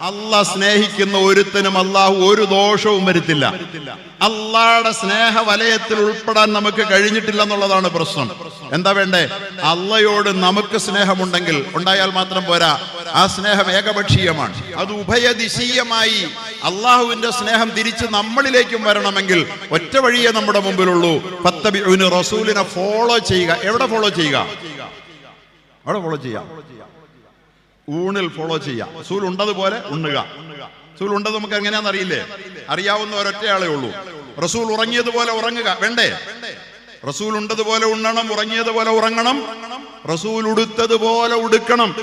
അല്ല സ്നേഹിക്കുന്ന ഒരുത്തനും അള്ളാഹു ഒരു ദോഷവും വരുത്തില്ല. അള്ളാടെ സ്നേഹ വലയത്തിൽ ഉൾപ്പെടാൻ നമുക്ക് കഴിഞ്ഞിട്ടില്ല എന്നുള്ളതാണ് പ്രശ്നം. എന്താ വേണ്ടേ? അള്ളയോട് നമുക്ക് സ്നേഹമുണ്ടെങ്കിൽ ഉണ്ടായാൽ മാത്രം പോരാ. ആ സ്നേഹം ഏകപക്ഷീയമാണ്. അത് ഉഭയദിശീയമായി അള്ളാഹുവിന്റെ സ്നേഹം തിരിച്ച് നമ്മളിലേക്കും വരണമെങ്കിൽ ഒറ്റ വഴിയേ നമ്മുടെ മുമ്പിലുള്ളൂ. പത്തബിന് റസൂലിനെ ഫോളോ ചെയ്യുക. എവിടെ ഫോളോ ചെയ്യുക? അവിടെ ഫോളോ ചെയ്യാം. ഊണിൽ ഫോളോ ചെയ്യാം. സൂൽ ഉണ്ടതുപോലെ ഉണ്ണുക. റസൂൽ ഉണ്ടത് നമുക്ക് എങ്ങനെയാണെന്ന് അറിയില്ലേ അറിയാവുന്ന ഒരൊറ്റയാളേ ഉള്ളൂ. റസൂൽ ഉറങ്ങിയതുപോലെ ഉറങ്ങുക. വേണ്ടേ? റസൂൽ ഉണ്ടതുപോലെ ഉണ്ണണം ഉറങ്ങിയതുപോലെ ഉറങ്ങണം. റസൂൽ ഉടുത്തതുപോലെ ഉടുക്കണം.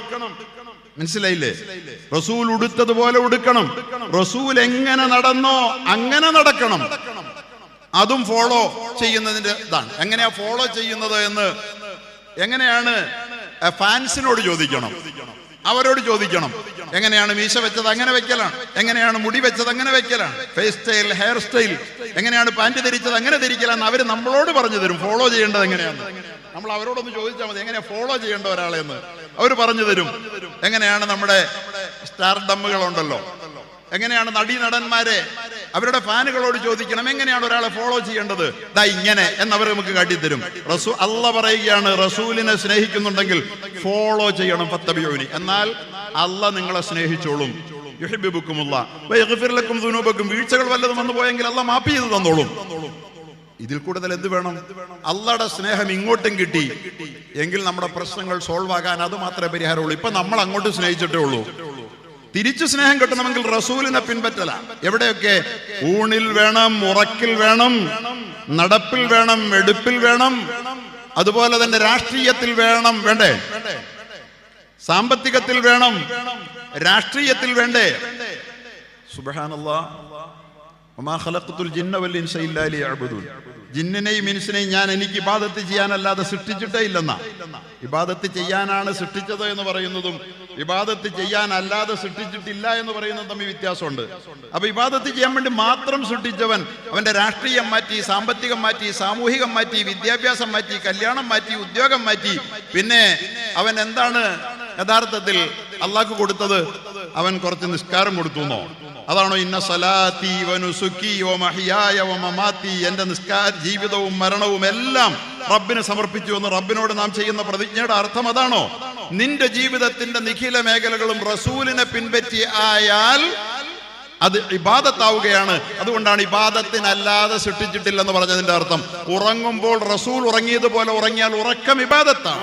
മനസ്സിലായില്ലേ? റസൂൽ ഉടുത്തതുപോലെ ഉടുക്കണം. റസൂൽ എങ്ങനെ നടന്നോ അങ്ങനെ നടക്കണം. അതും ഫോളോ ചെയ്യുന്നതിന്റെ ഇതാണ്. എങ്ങനെയാ ഫോളോ ചെയ്യുന്നത് എന്ന് എങ്ങനെയാണ് ഫാൻസിനോട് ചോദിക്കണം. അവരോട് ചോദിക്കണം. എങ്ങനെയാണ് മീശ വെച്ചത്? അങ്ങനെ വെക്കലാണ്. എങ്ങനെയാണ് മുടി വെച്ചത്? അങ്ങനെ വെക്കലാണ്. ഫേസ് സ്റ്റൈൽ ഹെയർ സ്റ്റൈൽ എങ്ങനെയാണ് പാന്റ് ധരിച്ചത്? അങ്ങനെ ധരിക്കലാന്ന് അവർ നമ്മളോട് പറഞ്ഞു തരും. ഫോളോ ചെയ്യേണ്ടത് എങ്ങനെയാണ്? നമ്മൾ അവരോടൊന്ന് ചോദിച്ചാൽ മതി. എങ്ങനെയാ ഫോളോ ചെയ്യേണ്ട ഒരാളെ എന്ന് അവർ പറഞ്ഞു തരും. എങ്ങനെയാണ് നമ്മുടെ സ്റ്റാർ ഡമ്മുകളുണ്ടല്ലോ എങ്ങനെയാണ് നടീ നടന്മാരെ അവരുടെ ഫാനുകളോട് ചോദിക്കണം എങ്ങനെയാണ് ഒരാളെ ഫോളോ ചെയ്യേണ്ടത്? ദാ ഇങ്ങനെ എന്നവർ നമുക്ക് കാട്ടിത്തരും. റസൂ അല്ല പറയുകയാണ് റസൂലിനെ സ്നേഹിക്കുന്നുണ്ടെങ്കിൽ ഫോളോ ചെയ്യണം പത്തബിയോനി എന്നാൽ അല്ല നിങ്ങളെ സ്നേഹിച്ചോളും. യുഹിബിബുക്കുമുള്ള ദുനൂബക്കും. വീഴ്ചകൾ വല്ലതും വന്നു പോയെങ്കിൽ അല്ല മാപ്പ് ചെയ്ത് തന്നോളും. ഇതിൽ കൂടുതൽ എന്ത് വേണം? അള്ളയുടെ സ്നേഹം ഇങ്ങോട്ടും കിട്ടി. എങ്കിൽ നമ്മുടെ പ്രശ്നങ്ങൾ സോൾവ് ആകാൻ അത് മാത്രമേ പരിഹാരമുള്ളൂ. ഇപ്പൊ നമ്മൾ അങ്ങോട്ട് സ്നേഹിച്ചിട്ടേ ഉള്ളൂ. തിരിച്ചു സ്നേഹം കിട്ടണമെങ്കിൽ റസൂലിനെ പിൻപറ്റല. എവിടെയൊക്കെ? ഊണിൽ വേണം ഉറക്കിൽ വേണം നടപ്പിൽ വേണം എടുപ്പിൽ വേണം അതുപോലെ തന്നെ രാഷ്ട്രീയത്തിൽ വേണം വേണ്ടേ? സാമ്പത്തികത്തിൽ വേണം രാഷ്ട്രീയത്തിൽ വേണ്ടേ? ഖലഖ്തുൽ ജിന്ന ജിന്നിനെയും മനുഷ്യനെയും ഞാൻ എനിക്ക് ഇബാദത്ത് ചെയ്യാനല്ലാതെ സൃഷ്ടിച്ചിട്ടേ ഇല്ലെന്ന. ഇബാദത്ത് ചെയ്യാനാണ് സൃഷ്ടിച്ചത് എന്ന് പറയുന്നതും ഇബാദത്ത് ചെയ്യാനല്ലാതെ സൃഷ്ടിച്ചിട്ടില്ല എന്ന് പറയുന്നതും തമ്മിൽ വ്യത്യാസമുണ്ട്. അപ്പൊ ഇബാദത്ത് ചെയ്യാൻ വേണ്ടി മാത്രം സൃഷ്ടിച്ചവൻ അവന്റെ രാഷ്ട്രീയം മാറ്റി സാമ്പത്തികം മാറ്റി സാമൂഹികം മാറ്റി വിദ്യാഭ്യാസം മാറ്റി കല്യാണം മാറ്റി ഉദ്യോഗം മാറ്റി. പിന്നെ അവൻ എന്താണ് യഥാർത്ഥത്തിൽ അള്ളാഹ്ക്ക് കൊടുത്തത് അവൻ കുറച്ച് നിസ്കാരം കൊടുത്തു എന്നോ അതാണോ ഇന്ന സലാത്തി വനുസുക്കി ഓ മഹിയായ ഓ മമാത്തി നിസ്കാര ജീവിതവും മരണവും എല്ലാം റബ്ബിനെ സമർപ്പിച്ചു എന്ന് റബ്ബിനോട് നാം ചെയ്യുന്ന പ്രതിജ്ഞയുടെ അർത്ഥം അതാണോ? നിന്റെ ജീവിതത്തിന്റെ നിഖില മേഖലകളും റസൂലിനെ പിൻപറ്റി ആയാൽ അത് ഇബാദത്താവുകയാണ്. അതുകൊണ്ടാണ് ഇബാദത്തിനല്ലാതെ സൃഷ്ടിച്ചിട്ടില്ലെന്ന് പറഞ്ഞതിന്റെ അർത്ഥം. ഉറങ്ങുമ്പോൾ റസൂൽ ഉറങ്ങിയതുപോലെ ഉറങ്ങിയാൽ ഉറക്കം ഇബാദത്താണ്.